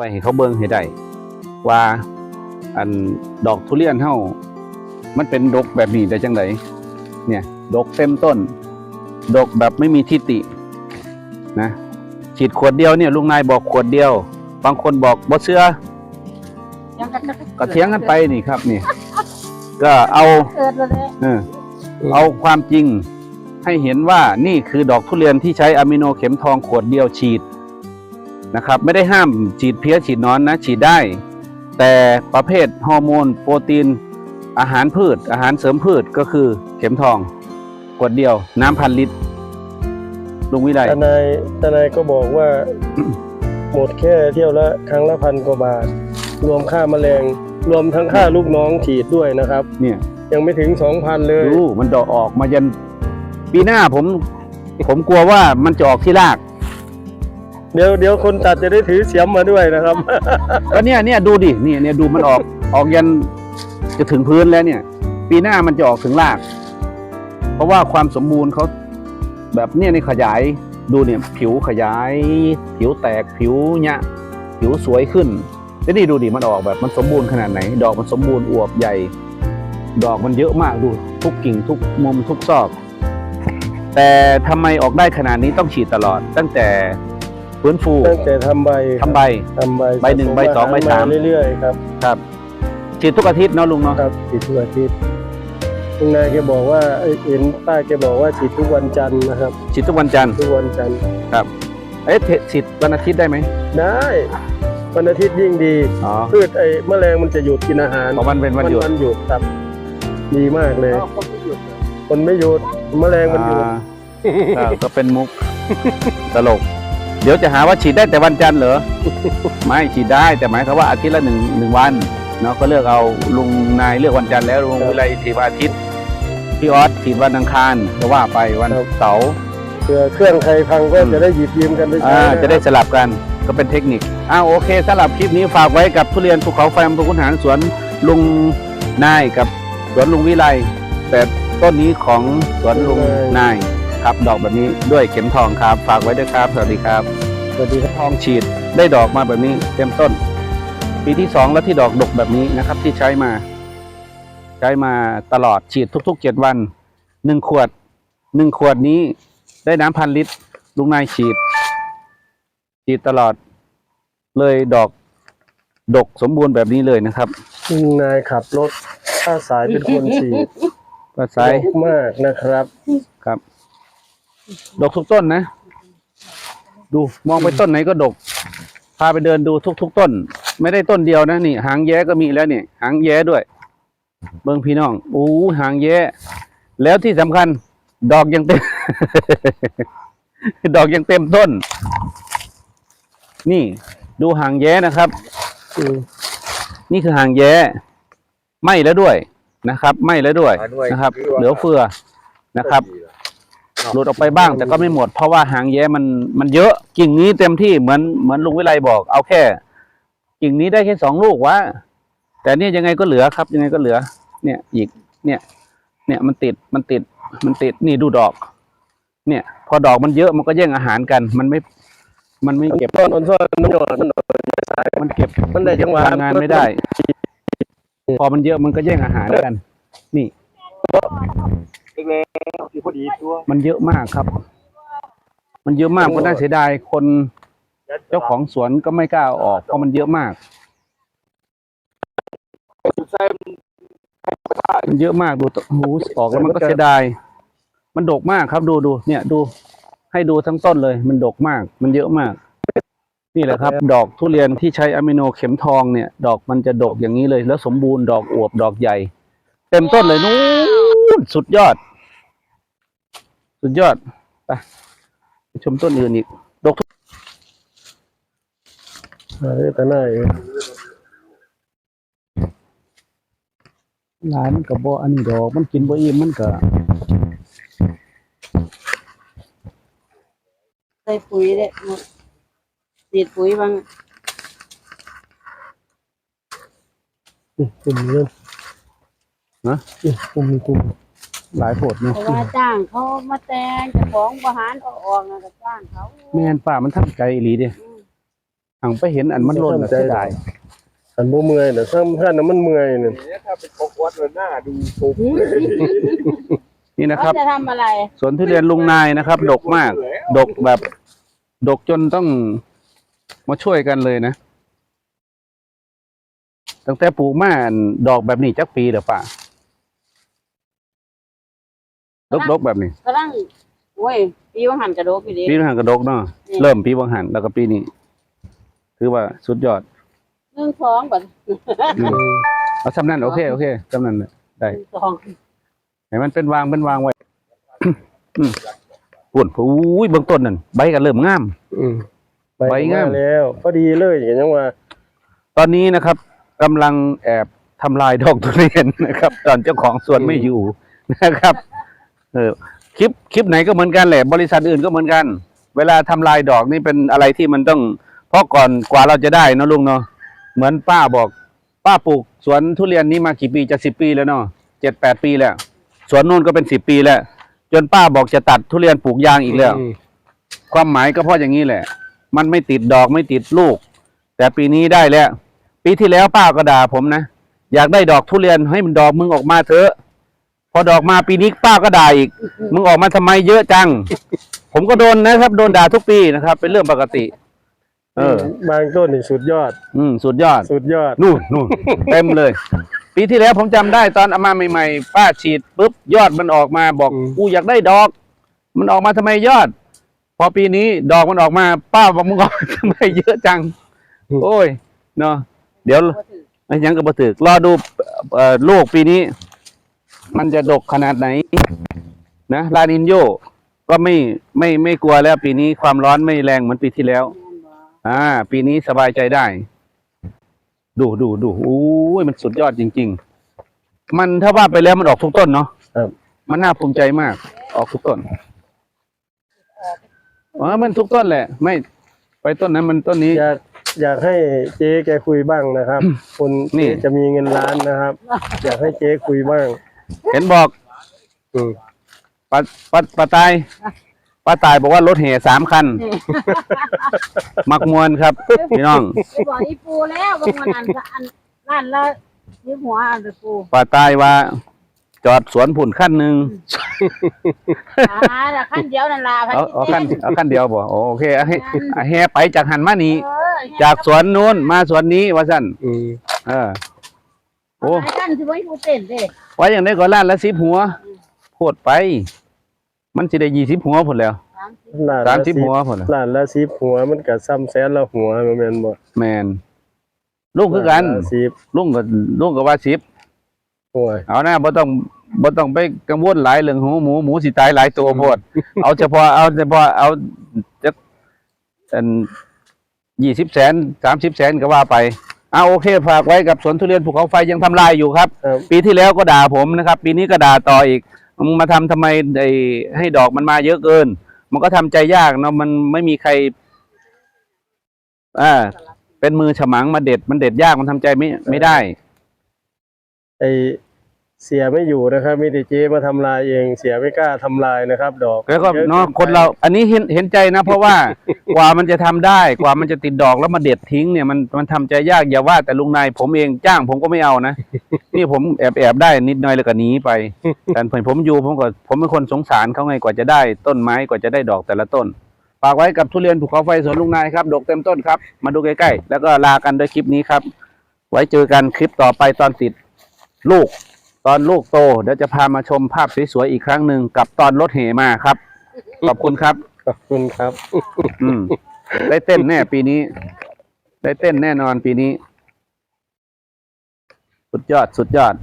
ว้ให้เขาเบิ่งให้ได้ว่าอันดอกทุเรียนเฮามันเป็นดกแบบนี้ได้จังไดเนี่ยดกเต็มต้น ดกแบบไม่มีทิฏฐินะฉีดขวดเดียวเนี่ยลุงนายบอกขวดเดียว บางคนบอกบ่เชื่อยังกันก็เถียงกันไปนี่ครับนี่ ก็เอาเกิดมาเลยเออเอาความจริงให้เห็นว่านี่คือดอกทุเรียนที่ใช้อะมิโนเข็มทองขวดเดียวฉีด นะครับ ไม่ได้ห้ามฉีดเพี้ยฉีดหนอนนะฉีดได้ แต่ประเภทฮอร์โมน โปรตีน อาหารพืช อาหารเสริมพืชก็คือเข็มทองขวดเดียว น้ำพันลิตรลุงวิไลทนายทนายก็บอกว่า หมดแค่เที่ยวละครั้งละพันกว่าบาท รวมค่าแมลง รวมทั้งค่าลูกน้องฉีดด้วยนะครับ เนี่ย ยังไม่ถึงสองพันเลย ดูมันดอกออกมายันปีหน้าผม ผมกลัวว่ามันจะออกที่ราก เดี๋ยวเดี๋ยวคนตัดจะได้ถือเสียมมาด้วยนะครับ ก็เนี่ยเนี่ยดูดิเนี่ยเนี่ยดูมันออกออกยันจะถึงพื้นแล้วเนี่ย ปีหน้ามันจะออกถึงราก เพราะว่าความสมบูรณ์เขาแบบเนี่ยในขยายดูเนี่ยผิวขยาย ผิวแตกผิวเนี่ยผิวสวยขึ้นแล้วนี่ดูดิมันออกแบบมันสมบูรณ์ขนาดไหน ดอกมันสมบูรณ์อวบใหญ่ ดอกมันเยอะมากดูทุกกิ่งทุกมุมทุกซอก แต่ทำไมออกได้ขนาดนี้ต้องฉีดตลอดตั้งแต่ ฟื้นฟูตั้งแต่ทำใบทำใบ ทำใบใบหนึ่งใบสองใบสาม เรื่อยๆครับครับฉีดทุกอาทิตย์เนาะลุงเนาะครับฉีดทุกอาทิตย์คุณนายแกบอกว่าเอ้ยเห็นป้าแกบอกว่าฉีดทุกวันจันทร์นะครับ ฉีดทุกวันจันทร์ทุกวันจันทร์เอ๊ะเทฉีดวันอาทิตย์ได้ไหมได้วันอาทิตย์ยิ่งดีอ๋อพืชไอ้แมลงมันจะหยุดกินอาหารเพราะมันเป็นวันหยุดวันหยุดครับ ดีมากเลยคนที่หยุดคนไม่หยุดแมลงมันหยุด อ่าอ่าก็เป็นมุก ตลก เดี๋ยวจะหาว่าฉีดได้แต่วันจันทร์เหรอ ไม่ฉีดได้แต่หมายความว่าอาทิตย์ละหนึ่งหนึ่งวันเนาะก็เลือกเอาลุงนายเลือกวันจันทร์แล้วลุงวิไลฉีดวันอาทิตย์พี่ออสฉีดวันอังคารก็ว่าไปวันเสาร์เผื่อเครื่องใครพังก็จะได้หยิบยืมกันไปใช้อ่านะครับจะได้สลับกันก็เป็นเทคนิคอ้าวโอเคสำหรับคลิปนี้ฝากไว้กับทุเรียนภูเขาไฟอำเภอขุนหารสวนลุงนายกับสวนลุงวิไลแต่ต้นนี้ของสวนลุงนาย ครับ ดอกแบบนี้ด้วยเข็มทองครับ ฝากไว้ด้วยครับ สวัสดีครับสวัสดีครับทองฉีดได้ดอกมาแบบนี้เต็มต้น ปีที่สองแล้วที่ดอกดกแบบนี้นะครับ ที่ใช้มา ใช้มาตลอดฉีดทุกๆเจ็ดวันหนึ่งขวดหนึ่งขวดนี้ได้น้ำพันลิตรลุงนายฉีด ฉีดตลอด เลยดอกดกสมบูรณ์แบบนี้เลยนะครับคุณนายขับรถถ้าสายเป็นคนฉีดก็ใช้ดกมากนะครับ ครับ ดกทุกต้นนะ ดูมองไปต้นไหนก็ดก พาไปเดินดูทุกๆต้น ไม่ได้ต้นเดียวนะนี่ หางแย้ก็มีแล้วนี่หางแย้ด้วย เบิ้งพี่น้องอู้หางแย้ แล้วที่สำคัญ ดอกยังเต็ม ดอกยังเต็มต้น นี่ ดูหางแย้นะครับนี่คือหางแย้ไหมแล้วด้วยนะครับไหมแล้วด้วยนะครับ เหลือเฟือนะครับ หลุดออกไปบ้าง แต่ก็ไม่หมด เพราะว่าหางแย้มันมันเยอะกิ่งนี้เต็มที่เหมือนเหมือนลุงวิไลบอก เอาแค่ กิ่งนี้ได้แค่สองลูกวะแต่เนี่ยยังไงก็เหลือครับ ยังไงก็เหลือ เนี่ยอีกเนี่ย เนี่ยมันติดมันติดมันติดนี่ดูดอก เนี่ย พอดอกมันเยอะมันก็แย่งอาหารกัน มันไม่ มันไม่เก็บต้นอ่อนซ้อนมันหยอดมันหยอดมันเก็บมันได้จังหวะพลังงานไม่ได้ พอมันเยอะมันก็แย่งอาหารกัน นี่ พอดีตัวมันเยอะมากครับ มันเยอะมากมันน่าเสียดายคนเจ้าของสวนก็ไม่กล้าเอาออกเพราะมันเยอะมาก มันเยอะมากดูตัวโอ้โหออกแล้วมันก็เสียดาย มันดกมากครับดูดูเนี่ยดู ให้ดูทั้งต้นเลย มันดกมาก มันเยอะมาก นี่แหละครับ ดอกทุเรียนที่ใช้อะมิโนเข็มทองเนี่ย ดอกมันจะดกอย่างนี้เลย แล้วสมบูรณ์ดอกอวบดอกใหญ่ เต็มต้นเลยนู้นสุดยอด สุดยอดไปไปชมต้นอื่นอีก ดกทุกเออแต่หน้าเองหลายมันก็บ่อันนี้ดอก มันกินบ่อิ่มมันก็ใส่ปุ๋ยเลยฉีดปุ๋ยบางอืมกลุ่มนี้นะอืมกลุ่มนี้กลุ่ม หลายโพดเนาะเพราะว่าจ้างเขามาแต่งเจะของบริหารเอาออกนะก็จ้างเขาแม่นป่ามันทั้งไกลอีหลีเด้อืมหังไปเห็นอันมันหล่นน่ะเสียดายอันบ่เมื่อยน่ะซ้ำท่านน่ะมันเมื่อยนี่ถ้าเป็นปกวัดมันหน้าดูปุบนี่นะครับเขาจะทำอะไรสวนทุเรียนลุงนายนะครับ ดกมาก ดกแบบ ดกจนต้องมาช่วยกันเลยนะ ตั้งแต่ปลูกมาอันดอกแบบนี้จักปีเดี๋ยวป่า ดกดกๆแบบนี้ กำลังโอ้ยปีวังหันกระโดกอยู่ดิ ปีหันกระดกเนาะนี่เริ่มปีวังหันแล้วก็ปีนี้ถือว่าสุดยอดหนึ่งสองบัดอืมเอาสำนันโอเคโอเคสำนันน่ะหนึ่งสองให้มันเป็นวางเป็นวางไว้ อืมปุ่นอุ้ยเบื้องต้นนั่นใบก็เริ่มงาม อืมใบไปงาม แล้ว พอดีเลยอย่างยังว่าตอนนี้นะครับกำลังแอบทำลายดอกทุเรียนนะครับ ตอนเจ้าของสวนไม่อยู่นะครับ เออคลิปคลิปไหนก็เหมือนกันแหละ บริษัทอื่นก็เหมือนกัน เวลาทำลายดอกนี่เป็นอะไรที่มันต้อง เพราะก่อนกว่าเราจะได้เนอะลุงเนาะเหมือนป้าบอก ป้าปลูกสวนทุเรียนนี้มากี่ปีจะสิบปีแล้วเนาะเจ็ดแปดปีแล้วสวนนู่นก็เป็นสิบปีแล้ว จนป้าบอกจะตัดทุเรียนปลูกยางอีกแล้วอืมความหมายก็เพราะอย่างนี้แหละ มันไม่ติดดอกไม่ติดลูก แต่ปีนี้ได้แล้ว ปีที่แล้วป้าก็ด่าผมนะอยากได้ดอกทุเรียนให้มันดอกมึงออกมาเถอะ พอดอกมาปีนี้ป้าก็ด่าอีก มึงออกมาทำไมเยอะจัง ผมก็โดนนะครับ โดนด่าทุกปีนะครับ เป็นเรื่องปกติ เออ บางต้นนี่สุดยอด อืมสุดยอด สุดยอด นู่นนู่นเต็มเลย ปีที่แล้วผมจำได้ตอนเอามาใหม่ๆ ป้าฉีดปุ๊บยอดมันออกมาบอกอืมกูอยากได้ดอก มันออกมาทำไมยอด พอปีนี้ดอกมันออกมา ป้าบอกมึงออกมาทำไมเยอะจัง โอ้ยเนาะเดี๋ยวบ่ถือไอ้ยังกับบะตึกรอดูเอ่อลูกปีนี้ มันจะดกขนาดไหน นะลานินโยก็ไม่ไม่ไม่กลัวแล้ว ปีนี้ความร้อนไม่แรงเหมือนปีที่แล้วแม่นบ่อ่า ปีนี้สบายใจได้ ดูดูดูโอ้ยมันสุดยอดจริง ๆ มันถ้าว่าไปแล้วมันออกทุกต้นเนาะครับมันน่าภูมิใจมาก ออกทุกต้นอ๋อมันทุกต้นแหละ ไม่ ไปต้นนั้นมันต้นนี้ อยากอยากให้เจ๊แกคุยบ้างนะครับ คนนี่เจ๊จะมีเงินล้านนะครับ อยากให้เจ๊คุยบ้าง เห็นบอกอืมป้าป้าป้าตายป้าตายบอกว่ารถแห่สามคัน มักมวนครับ พี่น้องไปบอกอีปูแล้วบางวันอันอันนั่นละนี่หัวอันตะปูป้าตายว่า จอดสวนผุ่นขั้นหนึ่งอ่าแต่ขั้นเดียวนั่นล่ะพันเอาเอาขั้นเอาขั้นเดียวบ่โอโอเคเอาให้เอาแห่ไปจากหันมานี้เออจากสวนนู้นมาสวนนี้ว่าสั่นอืมเออโอ้โอ้ขั้นสิบ่ให้ปูเต้นเด้ ไว้อย่างได้ก็ล้านละสิบหัวโพดไป มันสิได้ยี่สิบหัวผลแล้วสามสิบล้านสามละสิบหัวผลแล้วล้านละสิบหัวมันก็ซ้ำแสนละหัวแม่นบ่แมนลุงคือกันล้าละสิบลุงก็ลุงก็ว่าสิบโอ้ยเอานะบ่ต้องบ่ต้องไปกังวลหลายเรื่องหูหมูหมูสิตายหลายตัวโพด เอาเฉพาะเอาเฉพาะเอาจะอันยี่สิบแสนสามสิบแสนก็ว่าไป เอาโอเคฝากไว้กับสวนทุเรียนภูเขาไฟยังทำลายอยู่ครับ ครับ ปีที่แล้วก็ด่าผมนะครับ ปีนี้ก็ด่าต่ออีกมึงมาทำทำไมไอ้ให้ดอกมันมาเยอะเกิน มันก็ทำใจยากเนาะมันไม่มีใครอ่าเป็นมือฉมังมาเด็ดมันเด็ดยากมันทำใจไม่ไม่ได้ ไอ เสียไม่อยู่นะครับ มีแต่เจ๊มาทำลายเองเสียไม่กล้าทำลายนะครับ ดอกแล้วก็ยอเนาะกิไปคนเราอันนี้เห็นเห็นใจนะ เพราะว่ากว่ามันจะทำได้กว่ามันจะติดดอกแล้วมาเด็ดทิ้งเนี่ยมันมันทำใจยากอย่าว่าแต่ลุงนายผมเองจ้างผมก็ไม่เอานะนี่ผมแอบแอบได้นิดหน่อยแล้วก็หนีไปแต่ผมผมอยู่ผมก็ผมเป็นคนสงสารเขาไงกว่าจะได้ต้นไม้กว่าจะได้ดอกแต่ละต้นฝากไว้กับทุเรียนภูเขาไฟสวนลุงนายครับดอกเต็มต้นครับ มาดูใกล้ๆแล้วก็ลากันด้วยคลิปนี้ครับ ไว้เจอกันคลิปต่อไปตอนติดลูก ตอนลูกโตเดี๋ยวจะพามาชมภาพสวยๆอีกครั้งหนึ่งกับตอนรถเหมาครับ ขอบคุณครับ ขอบคุณครับ อืมได้เต้นแน่ปีนี้ ได้เต้นแน่นอนปีนี้ สุดยอดสุดยอด